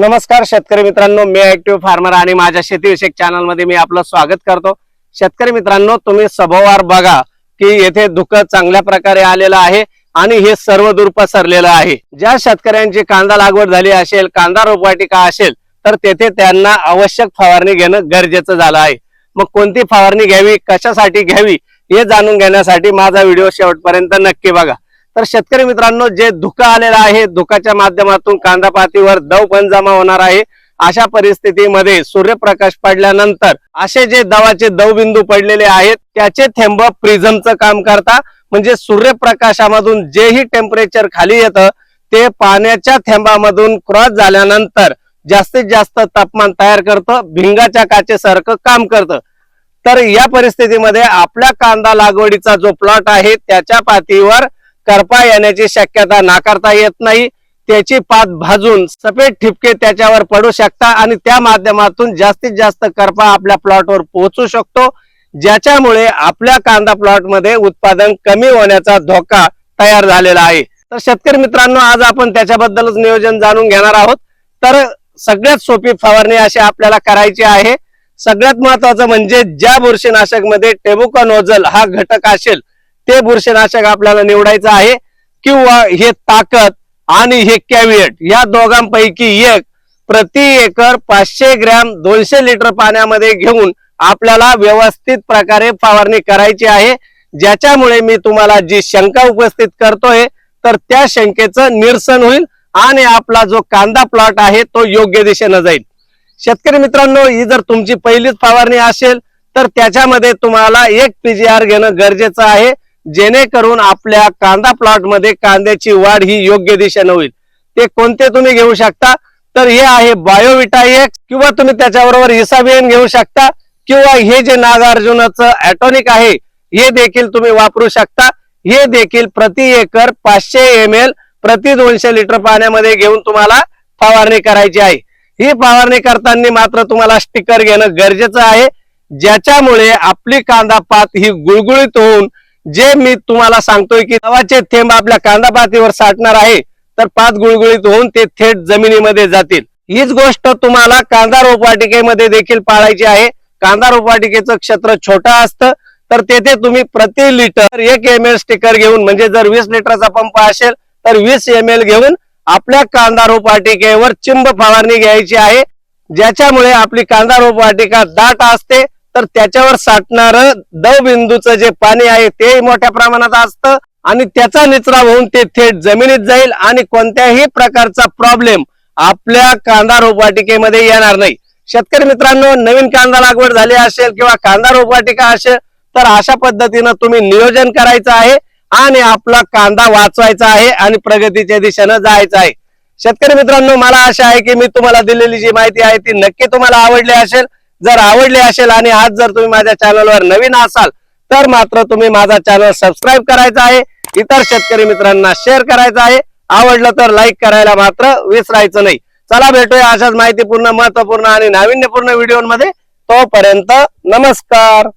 नमस्कार शेतकरी मित्रांनो मी ऍक्टिव्ह फार्मर आणि माझ्या शेतीविषयक चॅनलमध्ये मी आपलं स्वागत करतो. शेतकरी मित्रांनो तुम्ही सभोवार बघा की येथे धुकं चांगल्या प्रकारे आलेलं आहे आणि हे सर्व दूर पसरलेलं आहे. ज्या शेतकऱ्यांची कांदा लागवड झाली असेल कांदा रोपवाटिका असेल तर तेथे त्यांना आवश्यक फवारणी घेणं गरजेचं झालं आहे. मग कोणती फवारणी घ्यावी कशासाठी घ्यावी हे जाणून घेण्यासाठी माझा व्हिडिओ शेवटपर्यंत नक्की बघा. तर शेतकरी मित्रांनो जे धुका आलेलं आहे धुकाच्या माध्यमातून कांदा पातीवर दव पण जमा होणार आहे. अशा परिस्थितीमध्ये सूर्यप्रकाश पडल्यानंतर असे जे दवाचे दवबिंदू पडलेले आहेत त्याचे थेंब प्रिझमचं काम करता. म्हणजे सूर्यप्रकाशामधून जेही टेम्परेचर खाली येतं ते पाण्याच्या थेंबामधून क्रॉस झाल्यानंतर जास्तीत जास्त तापमान तयार करतं भिंगाच्या काचेसारखं काम करतं. तर या परिस्थितीमध्ये आपल्या कांदा लागवडीचा जो प्लॉट आहे त्याच्या पातीवर करपा येण्याची शक्यता नाकारता येत नाही. त्याची पात भाजून सफेद ठिपके त्याच्यावर पडू शकता आणि त्या माध्यमातून जास्तीत जास्त करपा आपल्या प्लॉटवर पोहोचू शकतो. ज्याच्यामुळे आपल्या कांदा प्लॉटमध्ये उत्पादन कमी होण्याचा धोका तयार झालेला आहे. तर शेतकरी मित्रांनो आज आपण त्याच्याबद्दलच नियोजन जाणून घेणार आहोत. तर सगळ्यात सोपी फवारणी अशी आपल्याला करायची आहे. सगळ्यात महत्वाचं म्हणजे ज्या बुरशीनाशकमध्ये टेबुकानोझल हा घटक असेल ते बुरशीनाशक आपल्याला निवडायचं आहे किंवा हे ताकद आणि हे कॅविएट या दोघांपैकी एक प्रति एकर पाचशे ग्रॅम दोनशे लिटर पाण्यामध्ये घेऊन आपल्याला व्यवस्थित प्रकारे फवारणी करायची आहे. ज्याच्यामुळे मी तुम्हाला जी शंका उपस्थित करतोय तर त्या शंकेचं निरसन होईल आणि आपला जो कांदा प्लॉट आहे तो योग्य दिशेनं जाईल. शेतकरी मित्रांनो ही जर तुमची पहिलीच फवारणी असेल तर त्याच्यामध्ये तुम्हाला एक पीजीआर घेणं गरजेचं आहे. जेणेकरून आपल्या कांदा प्लॉटमध्ये कांद्याची वाढ ही योग्य दिशेनं होईल. ते कोणते तुम्ही घेऊ शकता? तर हे आहे बायोविटा एक्स किंवा तुम्ही त्याच्याबरोबर हिसाबियन घेऊ शकता किंवा हे जे नागार्जुनाचं ॲटॉनिक आहे हे देखील तुम्ही वापरू शकता. हे देखील प्रति एकर पाचशे एम एल प्रति दोनशे लिटर पाण्यामध्ये घेऊन तुम्हाला फवारणी करायची आहे. ही फवारणी करताना मात्र तुम्हाला स्टिकर घेणं गरजेचं आहे. ज्याच्यामुळे आपली कांदा पात ही गुळगुळीत होऊन जे मी तुम्हाला सांगतोय की दवाचे थेंब आपल्या कांदा पातीवर साठणार आहे तर पाच गुळगुळीत होऊन ते थेट जमिनीमध्ये जातील. हीच गोष्ट तुम्हाला कांदा रोपवाटिकेमध्ये देखील पाळायची आहे. कांदा रोपवाटिकेचं क्षेत्र छोटं असतं तर तेथे तुम्ही प्रति लिटर एक एम एल स्टिकर घेऊन म्हणजे जर वीस लिटरचा पंप असेल तर वीस एम एल घेऊन आपल्या कांदा रोपवाटिकेवर चिंब फवारणी घ्यायची आहे. ज्याच्यामुळे आपली कांदा रोपवाटिका दाट असते तर त्याच्यावर साठणार दवबिंदूचं जे पाणी आहे ते मोठ्या प्रमाणात असतं आणि त्याचा निचरा होऊन ते थेट जमिनीत जाईल आणि कोणत्याही प्रकारचा प्रॉब्लेम आपल्या कांदा रोपवाटिकेमध्ये येणार नाही. शेतकरी मित्रांनो नवीन कांदा लागवड झाली असेल किंवा कांदा रोपवाटिका असेल तर अशा पद्धतीनं तुम्ही नियोजन करायचं आहे आणि आपला कांदा वाचवायचा आहे आणि प्रगतीच्या दिशेनं जायचं आहे. शेतकरी मित्रांनो मला आशा आहे की मी तुम्हाला दिलेली जी माहिती आहे ती नक्की तुम्हाला आवडली असेल. जर आवडली असेल आणि आज जर तुम्ही माझ्या चॅनलवर नवीन असाल तर मात्र तुम्ही माझा चॅनल सबस्क्राईब करायचा आहे. इतर शेतकरी मित्रांना शेअर करायचा आहे. आवडलं तर लाईक करायला मात्र विसरायचं नाही. चला भेटूया अशाच माहितीपूर्ण महत्त्वपूर्ण आणि नाविन्यपूर्ण व्हिडिओमध्ये तोपर्यंत नमस्कार.